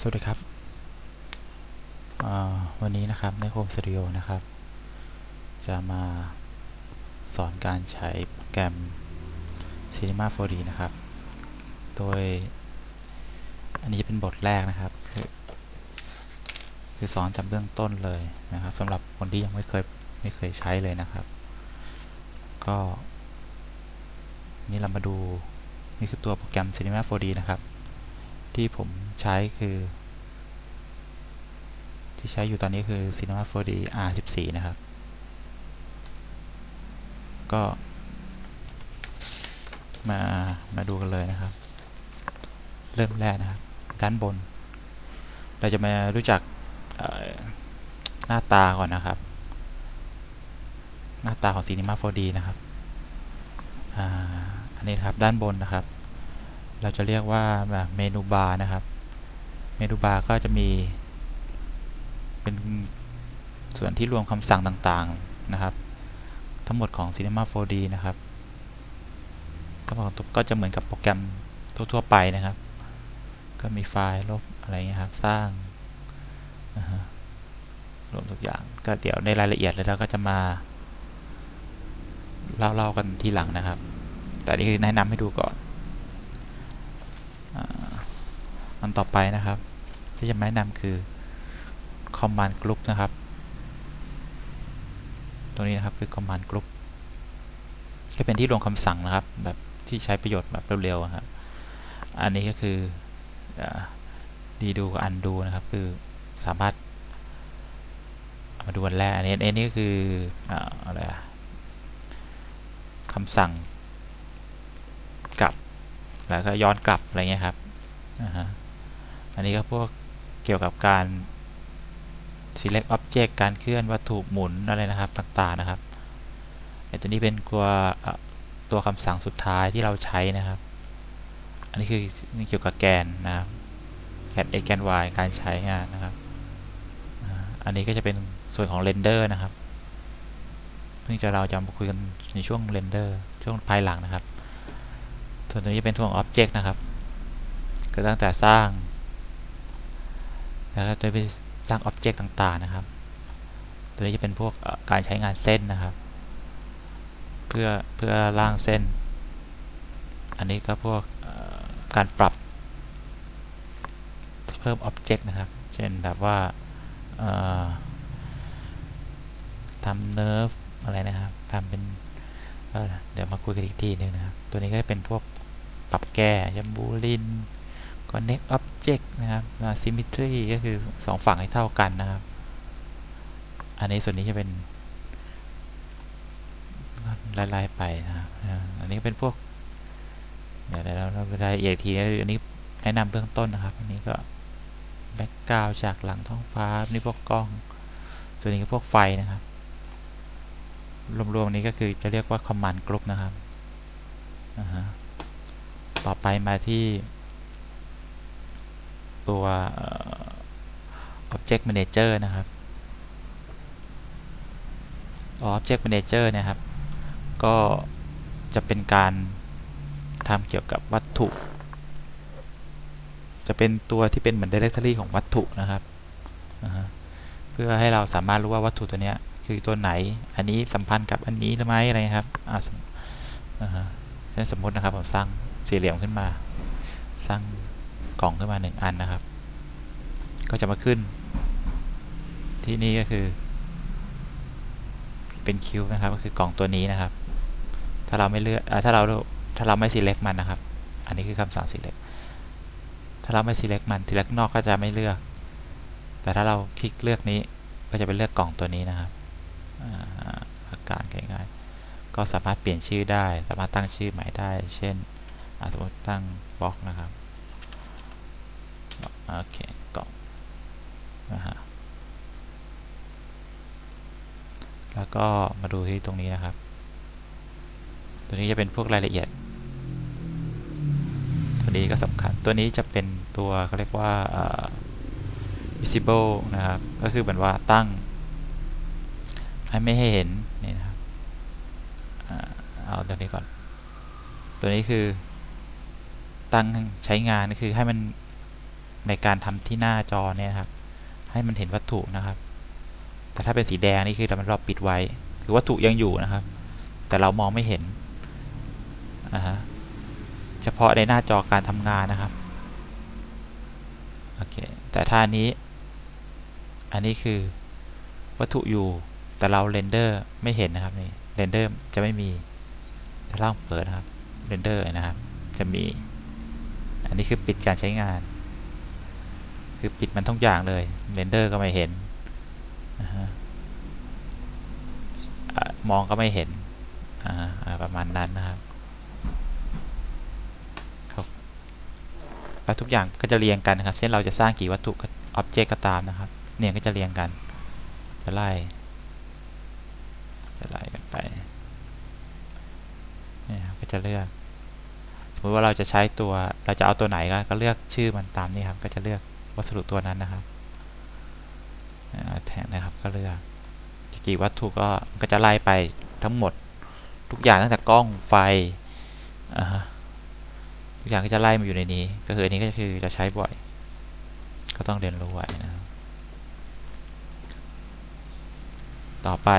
สวัสดีครับ วันนี้นะครับในโฮมสตูดิโอนะครับ จะมาสอนการใช้โปรแกรม Cinema 4D นะครับ โดย อันนี้จะเป็นบทแรกนะครับ คือคือสอนจากเบื้องต้นเลยนะครับสำหรับคนที่ยังไม่เคยไม่เคยใช้เลยนะครับ ก็ นี่เรามาดู นี่คือตัวโปรแกรม Cinema 4D นะครับ ที่ผมใช้คือ ที่ใช้อยู่ตอนนี้คือ Cinema 4D R14 นะครับ ก็มามาดูกันเลยนะครับ เริ่มแรกนะครับ ด้านบน เราจะมารู้จักหน้าตาก่อนนะครับ หน้าตาของ Cinema 4D นะครับอ,อันนี้นครับด้านบนนะครับ เราจะเรียกว่าแบบเมนูบาร์นะครับ เมนูบาร์ก็จะมี เป็นส่วนที่รวมคำสั่งต่างๆนะครับ ทั้งหมดของ Cinema 4D นะครับทั้งหมดก็จะเหมือนกับโปรแกรมทั่วๆไปนะครับ ก็มีไฟล์ลบอะไรเงี้ยครับ สร้างรวมทุกอย่าง ก็เดี๋ยวในรายละเอียดแล้วเราก็จะมาเล่าๆกันทีหลังนะครับ แต่นี่คือแนะนำให้ดูก่อน อันต่อไปนะครับ ที่จะแนะนำคือ command group นะครับ ตัวนี้นะครับคือ command group จะเป็นที่รวมคำสั่งนะครับ แบบที่ใช้ประโยชน์แบบเร็วๆครับ อันนี้ก็คือดีดูกับ undo นะครับ คือสามารถมาดูอันแรกอันนี้อันนี้ก็คืออะไรคำสั่งกลับ แล้วก็ย้อนกลับอะไรเงี้ยครับอ่าฮะ อันนี้ก็พวกเกี่ยวกับการ select object การเคลื่อนวัตถุหมุนอะไรนะครับต่างๆนะครับไอตัวนี้เป็นตัวตัวคำสั่งสุดท้ายที่เราใช้นะครับ อันนี้คือเกี่ยวกับแกนนะครับแกน x แกน y การใช้งานนะครับ อันนี้ก็จะเป็นส่วนของเรนเดอร์นะครับซึ่งจะเราจะมาคุยกันในช่วงเรนเดอร์ช่วงภายหลังนะครับ ส่วนตัวนี้เป็นส่วนของ object นะครับ ก็ตั้งแต่สร้าง แล้วก็จะไปสร้าง object ต่างๆนะครับ ตัวนี้จะเป็นพวกการใช้งานเส้นนะครับ เพื่อเพื่อร่างเส้น อันนี้ก็พวกการปรับเพิ่ม object นะครับ เช่นแบบว่าทำเนิร์ฟอะไรนะครับทำเป็นเเดี๋ยวมาคุยกันอีกทีหนึงนะครับ ตัวนี้ก็จะเป็นพวกปรับแก้เช่นบูลิน connect object นะครับ symmetry ก็คือสองฝั่งให้เท่ากันนะครับ อันนี้ส่วนนี้จะเป็นไล่ๆไปนะครับ อันนี้เป็นพวก เดี๋ยวเราเรารายละเอียดอีกทีนะอันนี้แนะนำเบื้องต้นนะครับ อันนี้ก็แบ็กกราวจากหลังท้องฟ้า นี่พวกกล้อง ส่วนนี้ก็พวกไฟนะครับ รวมๆนี้ก็คือจะเรียกว่า command group นะครับ ต่อไปมาที่ ตัว Object Manager นะครับ Object Manager นะครับ ก็จะเป็นการทำเกี่ยวกับวัตถุ จะเป็นตัวที่เป็นเหมือน Directory ของวัตถุนะครับ เพื่อให้เราสามารถรู้ว่าวัตถุตัวนี้คือตัวไหน อันนี้สัมพันธ์กับอันนี้หรือไม่อะไรครับอ่าสมอ่าฮะเช่นสมมตินะครับผมสร้างสี่เหลี่ยมขึ้นมา สร้าง กล่องขึ้นมาหนึ่งอันนะครับ ก็จะมาขึ้น ที่นี่ก็คือ เป็นคิวนะครับ ก็คือกล่องตัวนี้นะครับ ถ้าเราไม่เลือกอถ้าเราถ้าเราไม่ select มันนะครับ อันนี้คือคำสั่ง select ถ้าเราไม่ select มัน select นอกก็จะไม่เลือก แต่ถ้าเราคลิกเลือกนี้ก็จะเป็นเลือกกล่องตัวนี้นะครับอาการง่ายๆก็สามารถเปลี่ยนชื่อได้ สามารถตั้งชื่อใหม่ได้ เช่นสมมติตั้งบล็อกนะครับ โอเคกล่องนะฮะแล้วก็มาดูที่ตรงนี้นะครับ ตัวนี้จะเป็นพวกรายละเอียด ตัวนี้ก็สำคัญ ตัวนี้จะเป็นตัวเขาเรียกว่า visible นะครับ ก็คือเหมือนว่าตั้ง ให้ไม่ให้เห็น นี่นะครับเอาตัวนี้ก่อน ตัวนี้คือตั้งใช้งานก็คือให้มัน ในการทำที่หน้าจอเนี่ยครับ ให้มันเห็นวัตถุนะครับ แต่ถ้าเป็นสีแดงนี่คือเราปิดไว้ คือวัตถุยังอยู่นะครับ แต่เรามองไม่เห็นอ่าฮะเฉพาะในหน้าจอการทำงานนะครับโอเคแต่ถ้านี้ อันนี้คือวัตถุอยู่แต่เราเรนเดอร์ไม่เห็นนะครับนี่เรนเดอร์จะไม่มีถ้าล่าเปิดนะครับเรนเดอร์นะครับจะมี อันนี้คือปิดการใช้งาน คือปิดมันทุกอย่างเลยเรนเดอร์ก็ไม่เห็นอมองก็ไม่เห็นประมาณนั้นนะครับครับแล้วทุกอย่างก็จะเรียงกันนะครับ เช่นเราจะสร้างกี่วัตถุอ็อบเจกต์ก็ตามนะครับ เนี่ยก็จะเรียงกัน จะไล่ จะไล่กันไปเนี่ยครับก็จะเลือก สมมติว่าเราจะใช้ตัว เราจะเอาตัวไหนก็ก็เลือกชื่อมันตามนี้ครับ ก็จะเลือก วัสดุตัวนั้นนะครับแทนนะครับก็เลือกจะกี่วัตถุก็ก็จะไล่ไปทั้งหมดทุกอย่างตั้งแต่กล้องไฟอ่าทุกอย่างก็จะไล่มาอยู่ในนี้ ก็คืออันนี้ก็คือจะใช้บ่อย ก็ต้องเรียนรู้ไว้นะครับต่อไป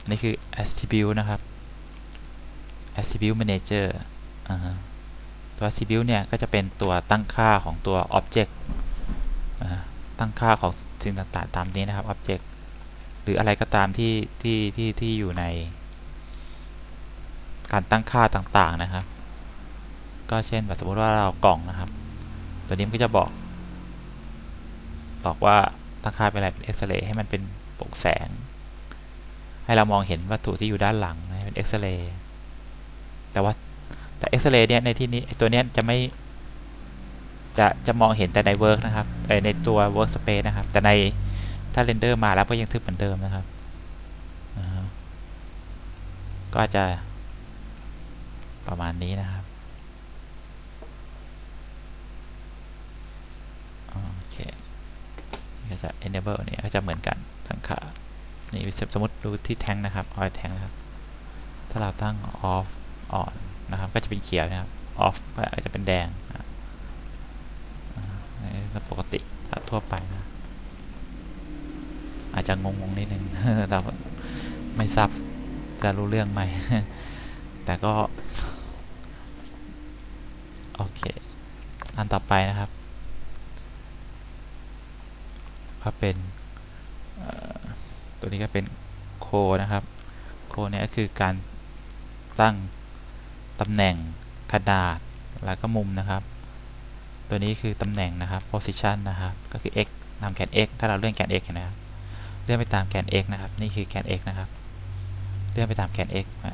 อันนี้คือ attribute นะครับ attribute manager อ่า ตัว attribute เนี่ยก็จะเป็นตัวตั้งค่าของตัว object ตั้งค่าของสิ่งต่างๆตามนี้นะครับ object หรืออะไรก็ตามที่ที่ที่ที่อยู่ใน การตั้งค่าต่างๆนะครับ ก็เช่นแบบสมมติว่าเรากล่องนะครับ ตัวนี้มันก็จะบอก บอกว่าตั้งค่าเป็นอะไรเป็นเอ็กซเรย์ให้มันเป็นปร่งแสง ให้เรามองเห็นวัตถุที่อยู่ด้านหลังนะเป็นเอ็กซเรย์แต่ว่า แต่เอ็กซเรย์เนี่ยในที่นี้ตัวเนี้ยจะไม่จะจะมองเห็นแต่ในเวิร์กนะครับในตัว workspace นะครับ แต่ในถ้าเรนเดอร์มาแล้วก็ยังทึบเหมือนเดิมนะครับก็จะประมาณนี้นะครับโอเคนี่ก็จะ enable เนี่ยก็จะเหมือนกันทั้งค่านี่สมมติดูที่แทงนะครับ oil tank นะครับ ถ้าเราตั้ง off on นะครับ ก็จะเป็นเขียวนะครับ off ก็จจะเป็นแดงนะปกติทั่วไปนะ อาจจะงงๆนิดนึงแต่ไม่ทราบจะรู้เรื่องไหม แต่ก็ โอเค อันต่อไปนะครับ ก็เป็นตัวนี้ก็เป็นโคนะครับ โคเนี่ยก็คือการตั้ง ตำแหน่งขนาดแล้วก็มุมนะครับ ตัวนี้คือตำแหน่งนะครับ position นะครับ ก็คือ x นำแกน x ถ้าเราเลื่อนแกน x นะครับเลื่อนไปตามแกน x นะครับ นี่คือแกน x นะครับ เลื่อนไปตามแกน x อ่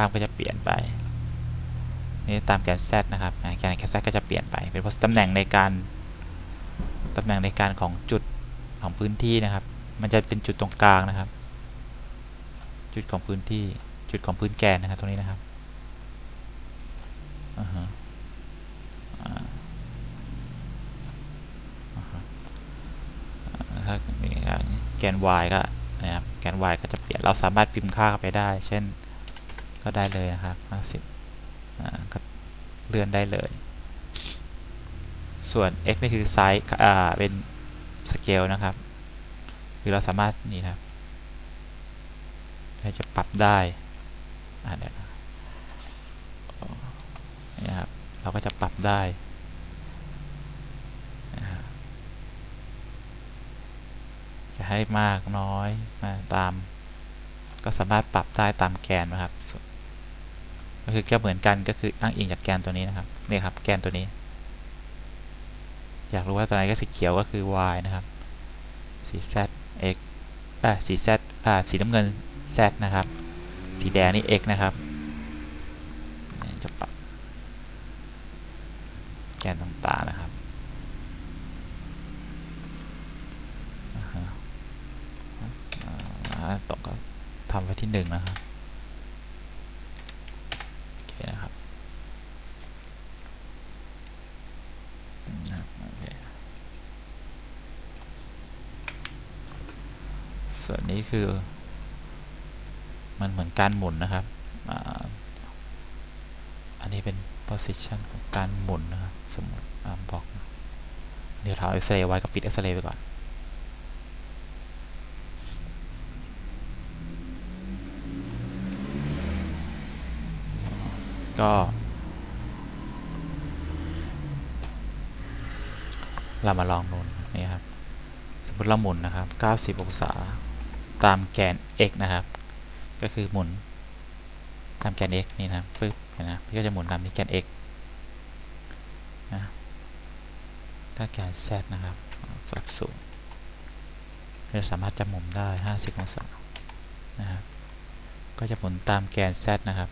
ามก็จะเปลี่ยนไป นี่ตามแกน z นะครับ แกน z ก็จะเปลี่ยนไป เป็นตำแหน่งในการตำแหน่งในการของจุดของพื้นที่นะครับ มันจะเป็นจุดตรงกลางนะครับ จุดของพื้นที่ จุดของพื้นแกนนะครับ ตรงนี้นะครับอ่าฮะอ่าอ่าฮะอ่า ถ้ามีการแกน y ก็นะครับแกน y ก็จะเปลี่ยนเราสามารถพิมพ์ค่าเข้าไปได้ เช่นก็ได้เลยนะครับ50ก็เลื่อนได้เลย ส่วน x นี่คือไซส์อ่าเป็นสเกลนะครับ คือเราสามารถนี่นะครับจะปรับได้อ่าเดี๋ยวนะนี่ครับ เราก็จะปรับได้จะให้มากน้อยมาตาม ก็สามารถปรับได้ตามแกนนะครับ ก็คือก็เหมือนกันก็คืออ้างอิงจากแกนตัวนี้นะครับนี่ครับแกนตัวนี้ อยากรู้ว่าตัวไหนก็สีเขียวก็คือ y นะครับสี z x อ่าสี z อ่าสีน้ำเงิน z นะครับ สีแดงนี่ x นะครับจะปรับแกนต่างๆนะครับอ่าฮะอ่าตรงก็ทำไว้ที่หนึ่งนะครับ โอเคนะครับนะครับโอเค ส่วนนี้ คือ มันเหมือนการหมุนนะครับอันนี้เป็น position ของการหมุนนะครับสมมติอบอกเดี๋ยวเราเอ็กซเรย์ไว้ก็ปิดเอ็กซเรย์ไปก่อนก็เรามาลองนูนนี่ครับ สมมติเราหมุนนะครับ 90 องศา ตามแกน x นะครับ ก็คือหมุนตามแกน x นี่นะปึ๊บเห็นนะก็จะหมุนตามที่แกน x นะถ้าแกน z นะครับสัดสูงเราสามารถจะหมุนได้ 50 องศานะครับ ก็จะหมุนตามแกน z นะครับ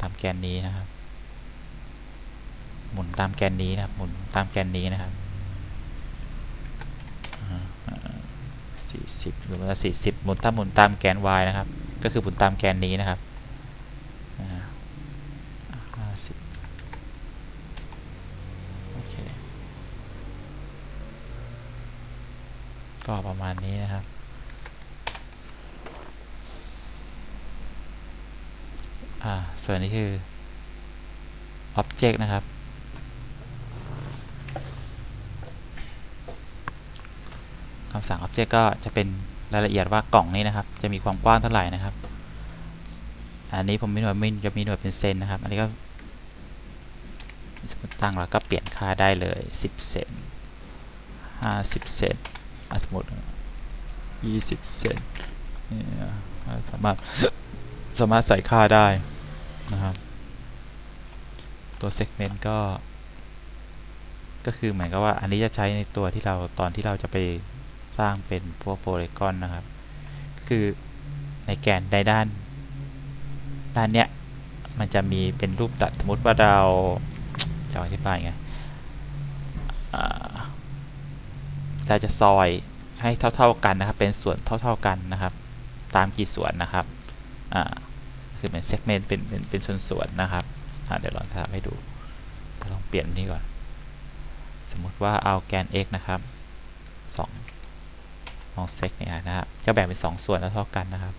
ตามแกนนี้นะครับ หมุนตามแกนนี้นะครับ หมุนตามแกนนี้นะครับ สี่สิบหรือว่าสี่สิบหมุนถ้าหมุนตามแกน y นะครับ ก็คือหมุนตามแกนนี้นะครับห้าสิบโอเคก็ประมาณนี้นะครับอ่าส่วนนี้คือ object นะครับำสั่ง object ก็จะเป็นรายละเอียดว่ากล่องนี้นะครับ จะมีความกว้างเท่าไหร่นะครับ อันนี้ผมมีหน่วยมินจะมีหน่วยเป็นเซนนะครับ อันนี้ก็สมมติตั้งแล้วก็เปลี่ยนค่าได้เลย 10 เซน50 เซนสมมติ20 เซนเนี่สามารถสามารถใส่ค่าได้นะครับ ตัว segment ก็ ก็คือเหมือนกับว่าอันนี้จะใช้ในตัวที่เราตอนที่เราจะไป สร้างเป็นพวกโพลีกอนนะครับ คือในแกนใดด้าน ด้านเนี้ยมันจะมีเป็นรูปตัดสมมติว่าเราจะอธิบายไงเราจะซอยให้เท่า ๆกันนะครับ เป็นส่วนเท่า ๆกันนะครับ ตามกี่ส่วนนะครับคือเป็นเซกเมนต์เป็นเป็นเป็นส่วนๆนะครับเดี๋ยวลองทำให้ดูลองเปลี่ยนนี่ก่อน สมมติว่าเอาแกน x นะครับ2 ลองเซกเนี่ยนะครับจะแบ่งเป็น 2 ส่วนแล้วเท่ากันนะครับ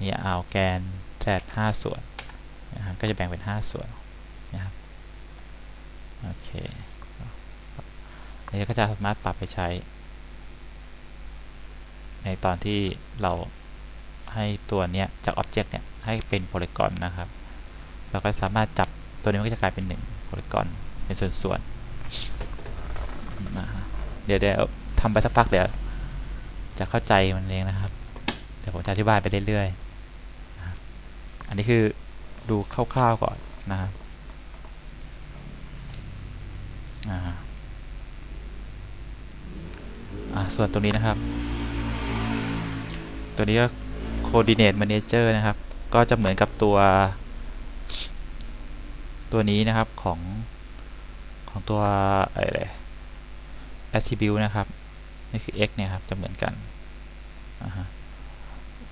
นี่เอาแกน z 5ส่วนนะครับก็จะแบ่งเป็น 5 ส่วนนะครับโอเคอันนี้ก็จะสามารถปรับไปใช้ ในตอนที่เราให้ตัวเนี้ยจาก Object เนี่ยให้เป็นโพลีกอนนะครับเราก็สามารถจับตัวนี้มันก็จะกลายเป็น1โพลีกอนเป็นส่วนๆนะเดี๋ยวเดี๋ยวทำไปสักพักเดี๋ยว จะเข้าใจมันเองนะครับ เดี๋ยวผมจะอธิบายไปเรื่อยๆนะอันนี้คือดูคร่าวๆก่อนนะครับอ่าส่วนตรงนี้นะครับ ตัวนี้ก็ coordinate manager นะครับ ก็จะเหมือนกับตัว ตัวนี้นะครับของของตัวอะไร attribute นะครับ นี่คือ x เนี่ยครับจะเหมือนกัน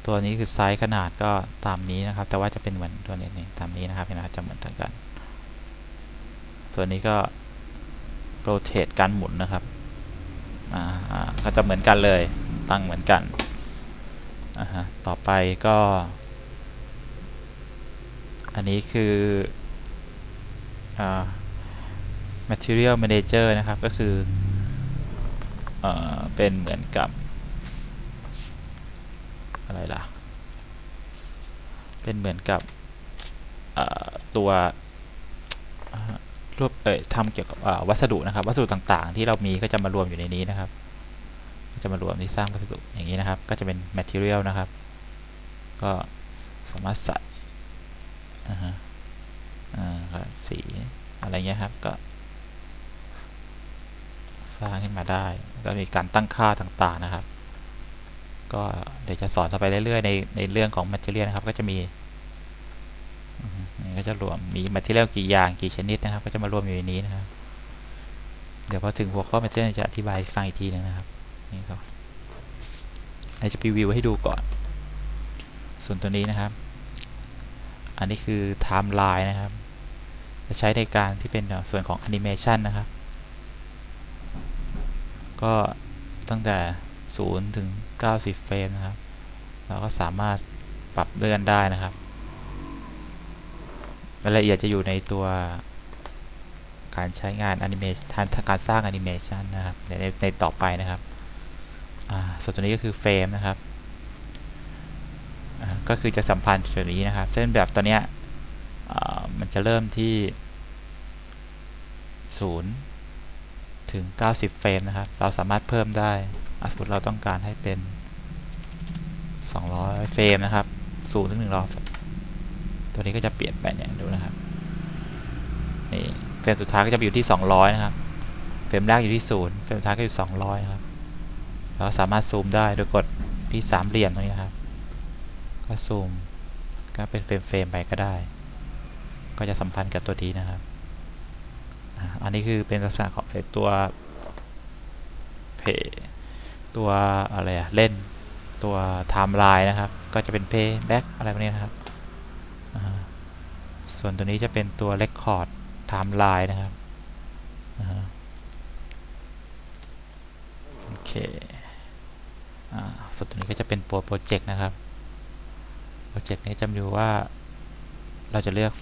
ตัวนี้คือไซส์ขนาดก็ตามนี้นะครับ แต่ว่าจะเป็นเหมือนตัวนี้นี่ตามนี้นะครับเห็นไหมจะเหมือนกัน ส่วนนี้ก็ rotate การหมุนนะครับก็จะเหมือนกันเลยตั้งเหมือนกัน ต่อไปก็ อันนี้คืออ material manager นะครับ ก็คือ เป็นเหมือนกับ อะไรล่ะ เป็นเหมือนกับตัวรวบเอ่ยทำเกี่ยวกับวัสดุนะครับวัสดุต่างๆ ที่เรามีก็จะมารวมอยู่ในนี้นะครับ ก็จะมารวมที่สร้างวัสดุอย่างนี้นะครับ ก็จะเป็น material นะครับ ก็สามารถใส่อ่าฮะอ่าสีอะไรเงี้ยครับก็ สร้างขึ้นมาได้ก็มีการตั้งค่าต่างๆนะครับ ก็เดี๋ยวจะสอนต่อไปเรื่อยๆในในเรื่องของ material นะครับ ก็จะมีก็จะรวมมี material กี่อย่างกี่ชนิดนะครับ ก็จะมารวมอยู่ในนี้นะครับ เดี๋ยวพอถึงหัวข้อ material จะอธิบายฟังอีกทีนึงนะครับนี่ครับเราจะพรีวิวให้ดูก่อน ส่วนตัวนี้นะครับ อันนี้คือ timeline นะครับ จะใช้ในการที่เป็นส่วนของ animation นะครับ ก็ตั้งแต่ 0 ถึง 90 เฟรมนะครับ เราก็สามารถปรับเลื่อนได้นะครับรายละเอียดจะอยู่ในตัวการใช้งานแอนิเมชันการสร้างแอนิเมชันนะครับในในในต่อไปนะครับอ่าส่วนตัวนี้ก็คือเฟรมนะครับอ่าก็คือจะสัมพันธ์ตัวนี้นะครับ เส้นแบบตัวเนี้ยอ่ามันจะเริ่มที่ 0 ถึง 90 เฟรมนะครับ เราสามารถเพิ่มได้สมมติเราต้องการให้เป็น 200 เฟรมนะครับ0ถึง100ตัวนี้ก็จะเปลี่ยนไปเนี่ยดูนะครับนี่เฟรมสุดท้ายก็จะไปอยู่ที่ 200 นะครับ เฟรมแรกอยู่ที่0เฟรมสุดท้ายก็อยู่ 200 ครับเราสามารถซูมได้โดยกดที่สามเหลี่ยมตรงนี้นครับ ก็ซูมก็เป็นเฟรมเฟรมไปก็ได้ ก็จะสัมพันธ์กับตัวดีนะครับ อันนี้คือเป็นลักษณะของไอตัวเพตัวอะไรอะเล่นตัวไทม์ไลน์นะครับ ก็จะเป็นเพย์แบ็กอะไรพวกนี้นะครับ ส่วนตัวนี้จะเป็นตัว Record Timeline นะครับโอเคส่วนตัวนี้ก็จะเป็นโปรเจกต์นะครับ โปรเจกต์นี้จะมีว่าเราจะเลือก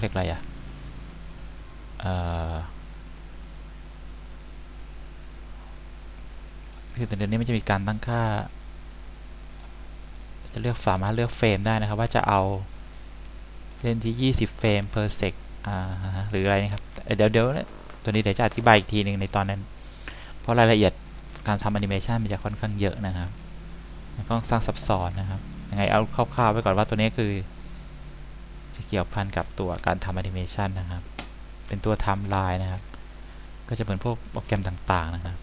เรียกอะไรอะเอ่อ คือตัวนี้มันจะมีการตั้งค่า จะเลือกสามารถเลือกเฟรมได้นะครับ ว่าจะเอาเล่นที่ 20 เฟรม per sec หรืออะไรนะครับ เดี๋ยวเดี๋ยวตัวนี้เดี๋ยวจะอธิบายอีกทีหนึ่งในตอนนั้น เพราะรายละเอียดการทำแอนิเมชันมันจะค่อนข้างเยอะนะครับมันค่อนข้างซับซ้อนนะครับ ยังไงเอาคร่าวๆไว้ก่อนว่าตัวนี้คือ จะเกี่ยวพันกับตัวการทำแอนิเมชันนะครับ เป็นตัวไทม์ไลน์นะครับ ก็จะเหมือนพวกโปรแกรมต่างๆนะครับ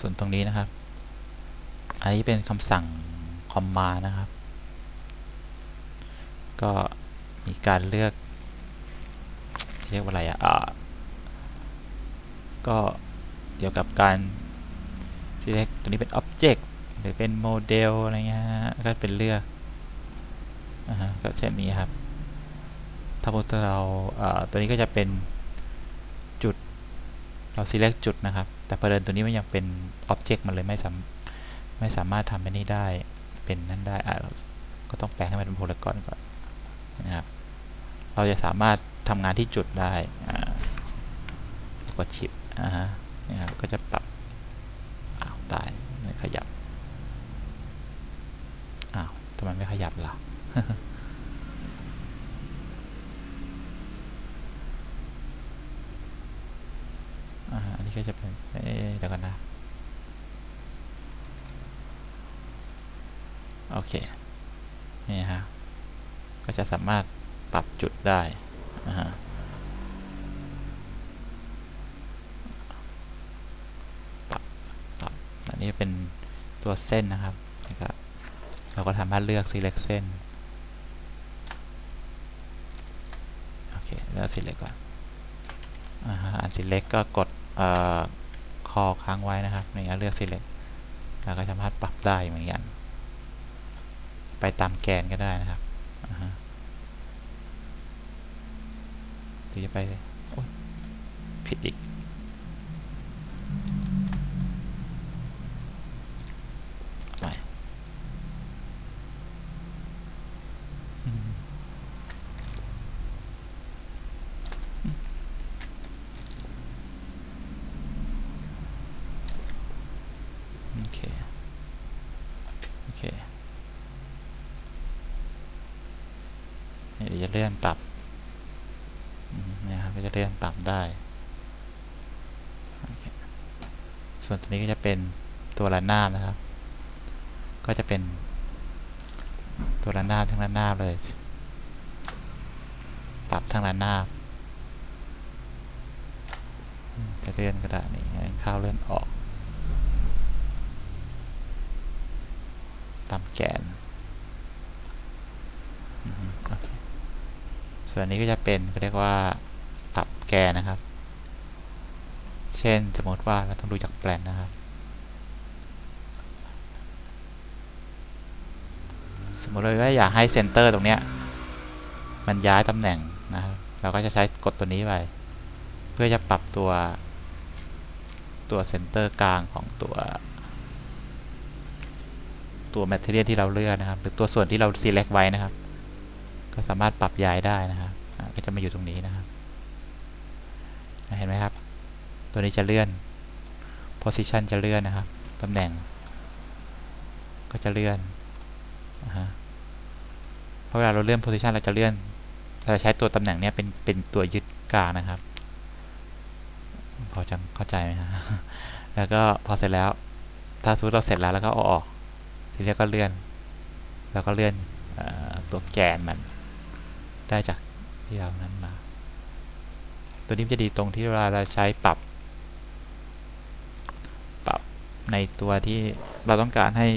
ส่วนตรงนี้นะครับ อันนี้เป็นคำสั่งคอมมานะครับ ก็มีการเลือกเรียกว่าอะไรอะอ่าก็เกี่ยวกับการ select ตัวนี้เป็น object หรือเป็นโมเดลอะไรเงี้ยก็เป็นเลือกอ่าฮะก็เช่นนี้ครับ ถ้าพวกเราตัวนี้ก็จะเป็นจุดเรา select จุดนะครับ แต่ประเด็นตัวนี้มันยังเป็น object มันเลยไม่สามไม่สามารถทำอันนี้ได้เป็นนั้นได้อะก็ต้องแปลงให้มันเป็นโพลากอนก่อนนะครับเราจะสามารถทำงานที่จุดได้อ่ากดชิปอ่าฮะนี่ครับก็จะปรับอ้าวตายขยับ ทำไมไม่ขยับล่ะอ่าอันนี้ก็จะเป็น เอ๊ะเดี๋ยวกันนะ โอเค นี่ฮะ ก็จะสามารถปรับจุดได้นะฮะปรับปรับอันนี้เป็นตัวเส้นนะครับ เราก็สามารถเลือก select เส้นโอเคแล้ว select ก่อนอัน select ก็กดอคอค้างไว้นะครับนี่เลือก select แล้วก็สามารถปรับได้เหมือนกัน ไปตามแกนก็ได้นะครับอ่าฮะหรือจะไปผิดอีก ใหม่อืมโอเค โอเคี๋ยวจะเลื่อนปรับนะครับก็จะเลื่อนปรับได้ ส่วนตัวนี้ก็จะเป็นตัวระนาบนะครับ ก็จะเป็นตัวระนาบทั้งระนาบเลย ปรับทั้งระนาบ จะเลื่อนก็ได้นี่เข้าเลื่อนออก ตามแกน โอเค ส่วนนี้ก็จะเป็นเขาเรียกว่าปรับแกนนะครับ เช่นสมมติว่าเราต้องดูจากแปลนนะครับ สมมติเลยว่าอยากให้เซนเตอร์ตรงเนี้ยมันย้ายตำแหน่งนะครับเราก็จะใช้กดตัวนี้ไปเพื่อจะปรับตัวตัวเซนเตอร์กลางของตัวตัว material ที่เราเลือกนะครับ หรือตัวส่วนที่เรา select ไว้นะครับ ก็สามารถปรับย้ายได้นะครับก็จะมาอยู่ตรงนี้นะครับเห็นไหมครับ ตัวนี้จะเลื่อน position จะเลื่อนนะครับตำแหน่ง ก็จะเลื่อนอ่าฮะเพราะเวลาเราเลื่อน position เราจะเลื่อน เราจะใช้ตัวตำแหน่งเนี้ยเป็นเป็นตัวยึดกลางนะครับ พอจะเข้าใจไหมฮะแล้วก็พอเสร็จแล้ว ถ้าสมมติเราเสร็จแล้วแล้วก็อออกทีนี้ก็เลื่อน แล้วก็เลื่อนอตัวแกนมัน ได้จากที่เรานั้นมา ตัวนี้จะดีตรงที่เวลาเราใช้ปรับ ปรับในตัวที่เราต้องการให้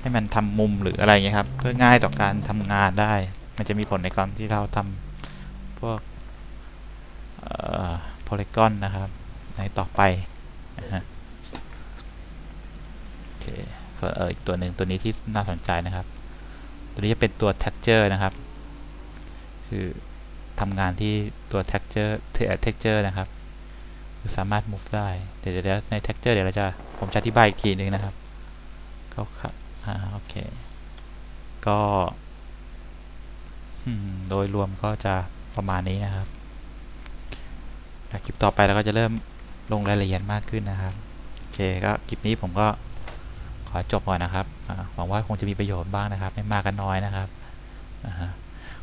ให้มันทำมุมหรืออะไรเงี้ยครับ เพื่อง่ายต่อการทำงานได้ มันจะมีผลในการที่เราทำพวกโพลีกอนนะครับ ในต่อไปโอเคส่วนอีกตัวหนึ่งตัวนี้ที่น่าสนใจนะครับ ตัวนี้จะเป็นตัว texture นะครับ คือทำงานที่ตัว texture texture นะครับ คือสามารถ move ได้ เดี๋ยวเดี๋ยวใน texture เดี๋ยวเราจะ ผมจะอธิบายอีกทีหนึงนะครับก็ครับอ่าโอเค ก็โดยรวมก็จะประมาณนี้นะครับ คลิปต่อไปเราก็จะเริ่มลงรายละเอียดมากขึ้นนะครับ โอเคก็คลิปนี้ผมก็ขอจบก่อนนะครับ หวังว่าคงจะมีประโยชน์บ้างนะครับ ไม่มากก็น้อยนะครับอ่าฮะ